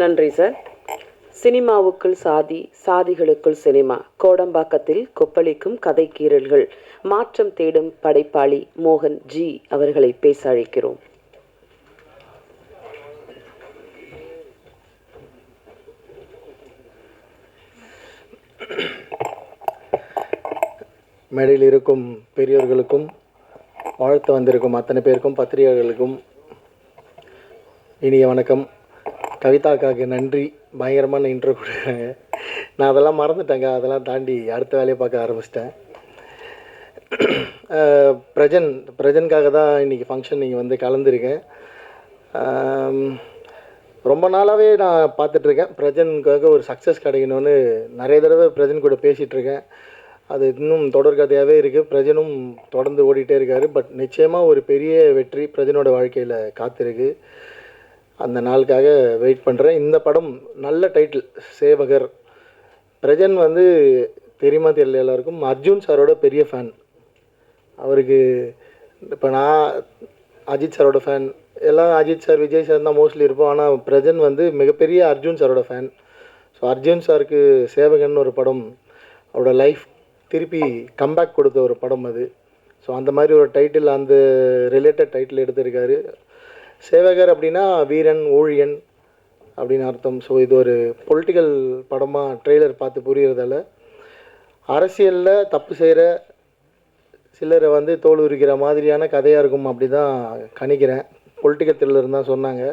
நன்றி சார். சினிமாவுக்குள் சாதி சாதிகளுக்குள் சினிமா. கோடம்பாக்கத்தில் கொப்பளிக்கும் கதைக்கீரல்கள் மாற்றம் தேடும் படைப்பாளி மோகன் ஜி அவர்களை பேச அழைக்கிறோம் மேடையில் இருக்கும் பெரியோர்களுக்கும் வாழ்த்து வந்திருக்கும் அத்தனை பேருக்கும் பத்திரிகைகளுக்கும் இனிய வணக்கம். கவிதாக்காக்கு நன்றி. பயங்கரமான இன்ட்ரோ கொடுக்குறாங்க. நான் அதெல்லாம் மறந்துட்டேங்க. அதெல்லாம் தாண்டி அடுத்த வேலையை பார்க்க ஆரம்பிச்சிட்டேன். பிரஜன் பிரஜனுக்காக தான் இன்றைக்கி ஃபங்க்ஷன் நீங்கள் வந்து கலந்துருக்கேன் ரொம்ப நாளாகவே நான் பார்த்துட்ருக்கேன். பிரஜனுக்காக ஒரு சக்ஸஸ் கிடைக்கணும்னு நிறைய தடவை பிரஜன் கூட பேசிகிட்ருக்கேன் அது இன்னும் தொடர்கதையாகவே இருக்குது பிரஜனும் தொடர்ந்து ஓடிட்டே இருக்காரு. பட் நிச்சயமாக ஒரு பெரிய வெற்றி பிரஜனோட வாழ்க்கையில் காத்திருக்கு. அந்த நாளுக்காக வெயிட் பண்ணுறேன் இந்த படம் நல்ல டைட்டில் சேவகர். பிரஜன் வந்து தெரியுமா தெரியல எல்லாருக்கும். அர்ஜுன் சாரோட பெரிய ஃபேன் அவருக்கு இப்போ நான் அஜித் சாரோட ஃபேன் எல்லாம் அஜித் சார் விஜய் சார் தான் மோஸ்ட்லி இருப்போம். ஆனால் பிரஜன் வந்து மிகப்பெரிய அர்ஜுன் சாரோட ஃபேன் ஸோ அர்ஜுன் சாருக்கு சேவகன் ஒரு படம் அவரோட லைஃப் திருப்பி கம்பேக் கொடுத்த ஒரு படம் அது. ஸோ அந்த மாதிரி ஒரு டைட்டில் அந்த ரிலேட்டட் டைட்டில் எடுத்திருக்காரு. சேவகர் அப்படின்னா வீரன் ஊழியன் அப்படின்னு அர்த்தம். ஸோ இது ஒரு பொலிட்டிக்கல் படமாக ட்ரெய்லர் பார்த்து புரிகிறதால அரசியலில் தப்பு செய்கிற சிலரை வந்து தோல் உரிக்கிற மாதிரியான கதையாக இருக்கும் அப்படி தான் கணிக்கிறேன் பொலிட்டிக்கல் த்ரில்லர் தான் சொன்னாங்க.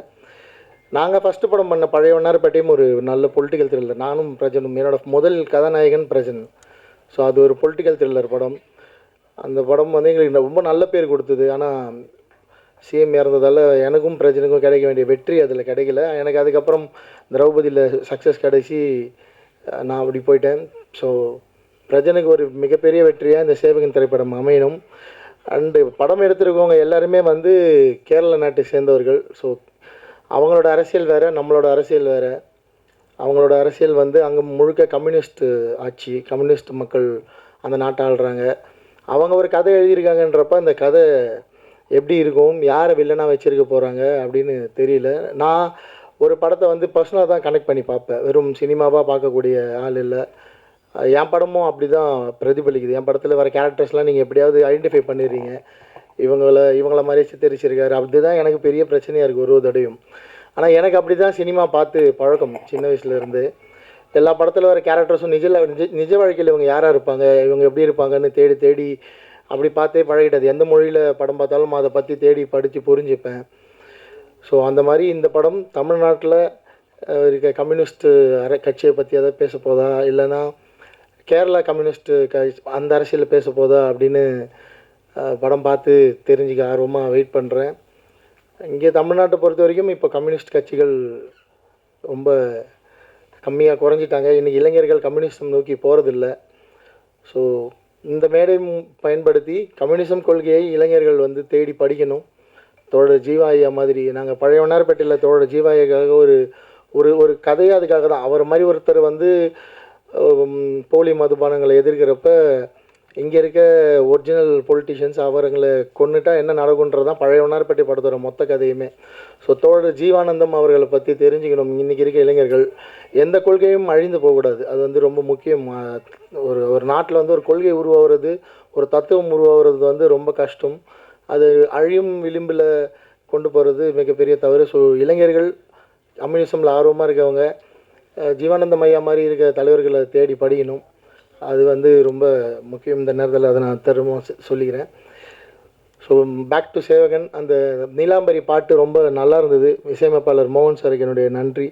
நாங்கள் ஃபஸ்ட்டு படம் பண்ண பழைய வண்ணாரப்பேட்டையும் ஒரு நல்ல பொலிட்டிக்கல் த்ரில்லர் நானும் பிரஜனும் என்னோட முதல் கதாநாயகன் பிரஜன். ஸோ அது ஒரு பொலிட்டிக்கல் த்ரில்லர் படம். அந்த படம் வந்து எங்களுக்கு ரொம்ப நல்ல பேர் கொடுத்தது. ஆனால் சிஎம் இறந்ததால் எனக்கும் பிரஜனுக்கும் கிடைக்க வேண்டிய வெற்றி அதில் கிடைக்கல. எனக்கு அதுக்கப்புறம் திரௌபதியில் சக்ஸஸ் கிடைச்சி நான் அப்படி போயிட்டேன். ஸோ பிரஜனுக்கு ஒரு மிகப்பெரிய வெற்றியாக இந்த சேவகன் திரைப்படம் அமையணும். அண்டு படம் எடுத்திருக்கவங்க எல்லாருமே வந்து கேரள நாட்டை சேர்ந்தவர்கள். ஸோ அவங்களோட அரசியல் வேறு நம்மளோட அரசியல் வேறு. அவங்களோட அரசியல் வந்து அங்கே முழுக்க கம்யூனிஸ்ட் ஆட்சி கம்யூனிஸ்ட் மக்கள் அந்த நாட்டை ஆள்றாங்க. அவங்க ஒரு கதை எழுதியிருக்காங்கன்றப்ப அந்த கதை எப்படி இருக்கும்? யாரை வில்லனாக வச்சிருக்க போகிறாங்க அப்படின்னு தெரியல. நான் ஒரு படத்தை வந்து பர்சனலாக தான் கனெக்ட் பண்ணி பார்ப்பேன். வெறும் சினிமாவாக பார்க்கக்கூடிய ஆள் இல்லை. என் படமும் அப்படி தான் பிரதிபலிக்குது. என் படத்தில் வர கேரக்டர்ஸ்லாம் நீங்கள் எப்படியாவது ஐடென்டிஃபை பண்ணிடுறீங்க. இவங்கள இவங்கள மாதிரி சித்தரிச்சிருக்காரு. தான் எனக்கு பெரிய பிரச்சனையாக இருக்குது ஒரு ஒரு தடையும் ஆனால் எனக்கு அப்படி தான் சினிமா பார்த்து பழக்கம் சின்ன வயசுலேருந்து எல்லா படத்தில் வர கேரக்டர்ஸும் நிஜ நிஜ நிஜ வாழ்க்கையில் இவங்க யாராக இருப்பாங்க? இவங்க எப்படி இருப்பாங்கன்னு தேடி தேடி அப்படி பார்த்தே பழகிட்டது. எந்த மொழியில் படம் பார்த்தாலும் அதை பற்றி தேடி படித்து புரிஞ்சுப்பேன். ஸோ அந்த மாதிரி இந்த படம் தமிழ்நாட்டில் இருக்க கம்யூனிஸ்ட்டு அர கட்சியை பற்றி எதாவது பேச போதா? இல்லைன்னா கேரளா கம்யூனிஸ்ட்டு க அந்த அரசியல் பேச போதா? அப்படின்னு படம் பார்த்து தெரிஞ்சுக்க ஆர்வமாக வெயிட் பண்ணுறேன் இங்கே தமிழ்நாட்டை பொறுத்த வரைக்கும் இப்போ கம்யூனிஸ்ட் கட்சிகள் ரொம்ப கம்மியாக குறைஞ்சிட்டாங்க. இன்றைக்கி இளைஞர்கள் கம்யூனிஸ்டம் நோக்கி போகிறதில்ல ஸோ இந்த மேடை பயன்படுத்தி கம்யூனிசம் கொள்கையை இளைஞர்கள் வந்து தேடி படிக்கணும். தோழர் ஜீவாயா மாதிரி நாங்கள் பழைய வண்ணாரப்பேட்டையில் தோழர் ஜீவாயாக்காக ஒரு ஒரு ஒரு கதையே அதுக்காக தான். அவர் மாதிரி ஒருத்தர் வந்து போலி மதுபானங்களை எதிர்க்கிறப்ப இங்கே இருக்க ஒரிஜினல் பொலிட்டிஷியன்ஸ் அவர்களை கொன்னுட்டா என்ன நடக்குன்றது தான் பழைய வண்ணாரப்பேட்டை படத்தோட மொத்த கதையுமே. ஸோ தோழர் ஜீவானந்தம் அவர்களை பற்றி தெரிஞ்சுக்கணும். இன்றைக்கி இருக்க இளைஞர்கள் எந்த கொள்கையும் அழிந்து போகக்கூடாது. அது வந்து ரொம்ப முக்கியம். ஒரு ஒரு நாட்டில் வந்து ஒரு கொள்கை உருவாகிறது ஒரு தத்துவம் உருவாகிறது வந்து ரொம்ப கஷ்டம். அது அழியும் விளிம்பில் கொண்டு போகிறது மிகப்பெரிய தவறு. ஸோ இளைஞர்கள் கம்யூனிசமில் ஆர்வமாக இருக்கவங்க ஜீவானந்தம் ஐயா மாதிரி இருக்க தலைவர்களை தேடி படிக்கணும். அது வந்து ரொம்ப முக்கியம். இந்த நேரத்தில் அதை நான் திரும்ப சொல்லிக்கிறேன். ஸோ பேக் டு சேவகன். அந்த நீலாம்பரி பாட்டு ரொம்ப நல்லா இருந்தது. இசையமைப்பாளர் மோகன் சாருக்கு என்னுடைய நன்றி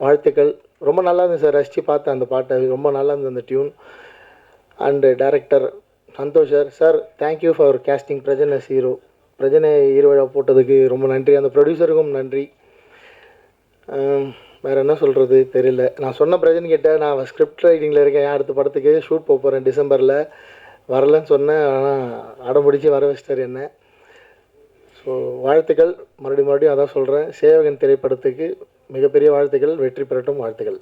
வாழ்த்துக்கள். ரொம்ப நல்லா இருந்தது சார். ரசித்து பார்த்தேன் அந்த பாட்டை. ரொம்ப நல்லா இருந்தது அந்த tune and director Santhosh sir. Sir thank you for casting பிரஜன hero. பிரஜனை ஹீரோவாக போட்டதுக்கு ரொம்ப நன்றி. அந்த ப்ரொடியூசருக்கும் நன்றி. வேறு என்ன சொல்கிறது தெரியல. நான் சொன்ன பிரச்சனை கேட்டால் நான் ஸ்கிரிப்ட் ரைட்டிங்கில் இருக்கேன். அடுத்த படத்துக்கு ஷூட் போக போகிறேன் டிசம்பரில்? வரலன்னு சொன்னேன். ஆனால் அடம்பிடிச்சு வர வச்சிட்டார் என்ன. ஸோ வாழ்த்துக்கள். மறுபடியும் மறுபடியும் அதான் சொல்கிறேன் சேவகன் திரைப்படத்துக்கு மிகப்பெரிய வாழ்த்துக்கள். வெற்றி பெறட்டும் வாழ்த்துக்கள்.